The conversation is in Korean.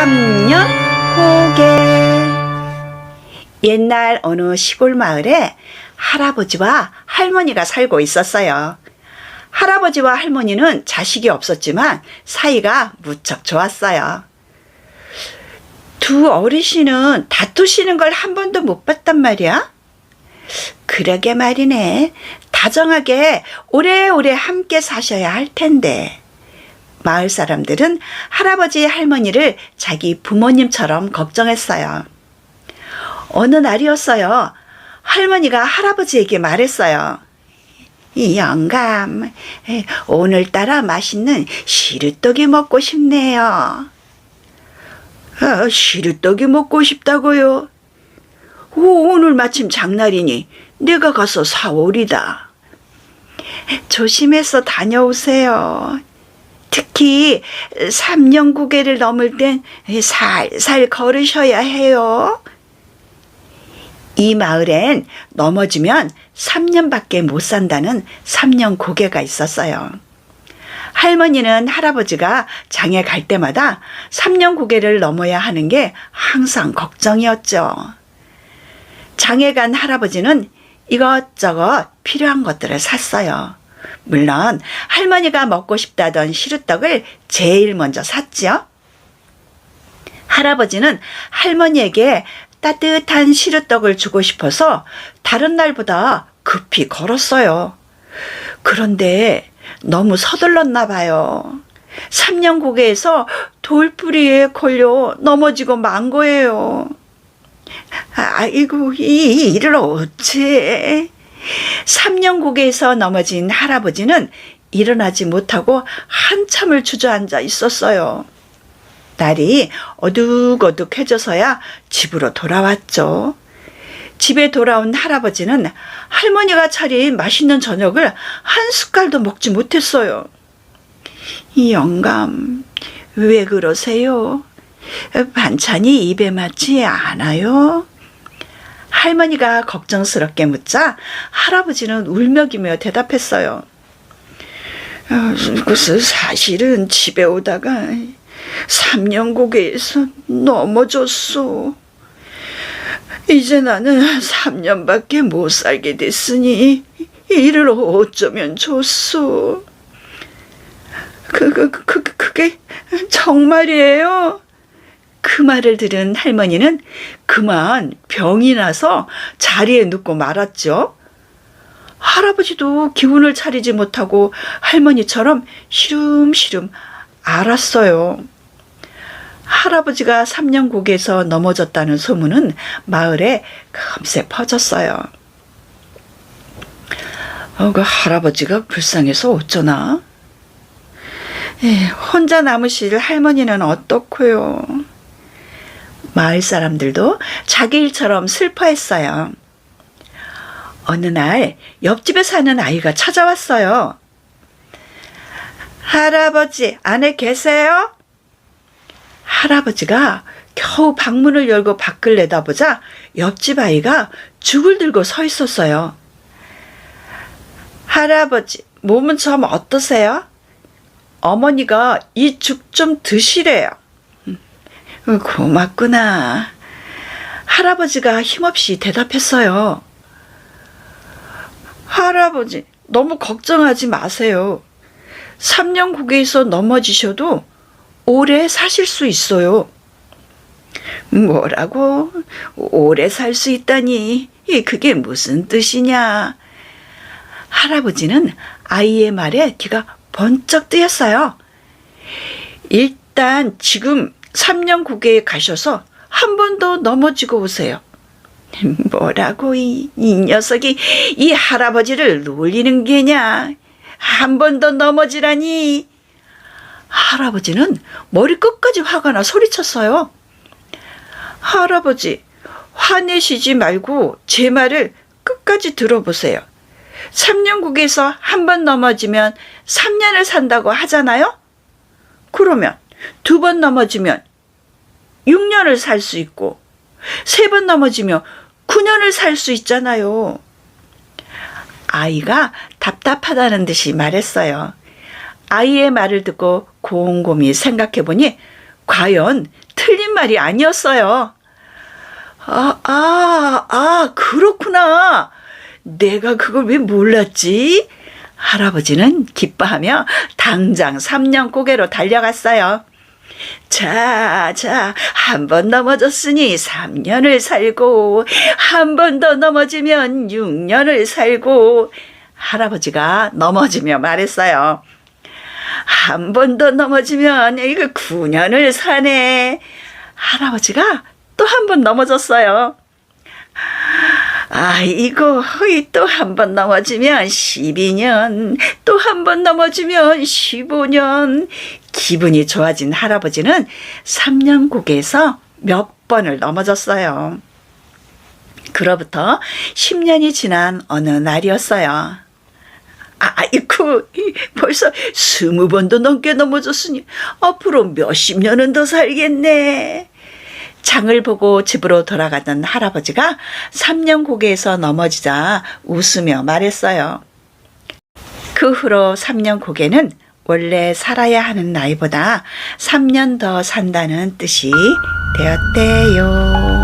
삼년 고개 옛날 어느 시골 마을에 할아버지와 할머니가 살고 있었어요. 할아버지와 할머니는 자식이 없었지만 사이가 무척 좋았어요. 두 어르신은 다투시는 걸 한 번도 못 봤단 말이야? 그러게 말이네. 다정하게 오래오래 함께 사셔야 할 텐데. 마을 사람들은 할아버지 할머니를 자기 부모님처럼 걱정했어요. 어느 날이었어요. 할머니가 할아버지에게 말했어요. 이 영감, 에, 오늘따라 맛있는 시루떡이 먹고 싶네요. 아, 시루떡이 먹고 싶다고요? 오, 오늘 마침 장날이니 내가 가서 사오리다. 조심해서 다녀오세요. 특히 삼년구개를 넘을 땐 살살 걸으셔야 해요. 이 마을엔 넘어지면 3년밖에 못 산다는 3년 고개가 있었어요. 할머니는 할아버지가 장에 갈 때마다 3년 고개를 넘어야 하는 게 항상 걱정이었죠. 장에 간 할아버지는 이것저것 필요한 것들을 샀어요. 물론 할머니가 먹고 싶다던 시루떡을 제일 먼저 샀지요. 할아버지는 할머니에게 따뜻한 시루떡을 주고 싶어서 다른 날보다 급히 걸었어요. 그런데 너무 서둘렀나 봐요. 3년 고개에서 돌뿌리에 걸려 넘어지고 만 거예요. 아이고, 이 일을 어째. 3년 고개에서 넘어진 할아버지는 일어나지 못하고 한참을 주저앉아 있었어요. 날이 어둑어둑해져서야 집으로 돌아왔죠. 집에 돌아온 할아버지는 할머니가 차린 맛있는 저녁을 한 숟갈도 먹지 못했어요. 이 영감, 왜 그러세요? 반찬이 입에 맞지 않아요? 할머니가 걱정스럽게 묻자 할아버지는 울먹이며 대답했어요. 어, 그것은 사실은 집에 오다가 삼년고개에서 넘어졌소. 이제 나는 3년밖에 못 살게 됐으니 일을 어쩌면 좋소. 그, 그, 그, 그게 정말이에요. 그 말을 들은 할머니는 그만 병이 나서 자리에 눕고 말았죠. 할아버지도 기운을 차리지 못하고 할머니처럼 시름시름 알았어요. 할아버지가 3년 고개에서 넘어졌다는 소문은 마을에 금세 퍼졌어요. 어, 그 할아버지가 불쌍해서 어쩌나? 에, 혼자 남으실 할머니는 어떻고요? 마을 사람들도 자기 일처럼 슬퍼했어요. 어느 날 옆집에 사는 아이가 찾아왔어요. 할아버지, 안에 계세요? 할아버지가 겨우 방문을 열고 밖을 내다보자 옆집 아이가 죽을 들고 서 있었어요. 할아버지, 몸은 좀 어떠세요? 어머니가 이 죽 좀 드시래요. 음, 고맙구나. 할아버지가 힘없이 대답했어요. 할아버지, 너무 걱정하지 마세요. 3년 국에서 넘어지셔도 오래 사실 수 있어요. 뭐라고? 오래 살 수 있다니. 그게 무슨 뜻이냐? 할아버지는 아이의 말에 귀가 번쩍 뜨였어요. 일단 지금 3년 국에 가셔서 한 번 더 넘어지고 오세요. 뭐라고 이, 이 녀석이 이 할아버지를 놀리는 게냐? 한 번 더 넘어지라니. 할아버지는 머리 끝까지 화가 나 소리쳤어요. 할아버지, 화내시지 말고 제 말을 끝까지 들어보세요. 3년국에서 한 번 넘어지면 3년을 산다고 하잖아요? 그러면 두 번 넘어지면 6년을 살 수 있고, 세 번 넘어지면 9년을 살 수 있잖아요. 아이가 답답하다는 듯이 말했어요. 아이의 말을 듣고 곰곰이 생각해 보니 과연 틀린 거짓말이 아니었어요. 아, 아, 아, 그렇구나. 내가 그걸 왜 몰랐지? 할아버지는 기뻐하며 당장 3년 고개로 달려갔어요. 자, 자, 한 번 넘어졌으니 3년을 살고, 한 번 더 넘어지면 6년을 살고, 할아버지가 넘어지며 말했어요. 한 번 더 넘어지면 이거 9년을 사네. 할아버지가 또 한 번 넘어졌어요. 아이고, 또 한 번 넘어지면 12년, 또 한 번 넘어지면 15년. 기분이 좋아진 할아버지는 3년국에서 몇 번을 넘어졌어요. 그로부터 10년이 지난 어느 날이었어요. 아이쿠, 벌써 스무 번도 넘게 넘어졌으니 앞으로 몇십 년은 더 살겠네. 장을 보고 집으로 돌아가던 할아버지가 3년 고개에서 넘어지자 웃으며 말했어요. 그 후로 3년 고개는 원래 살아야 하는 나이보다 3년 더 산다는 뜻이 되었대요.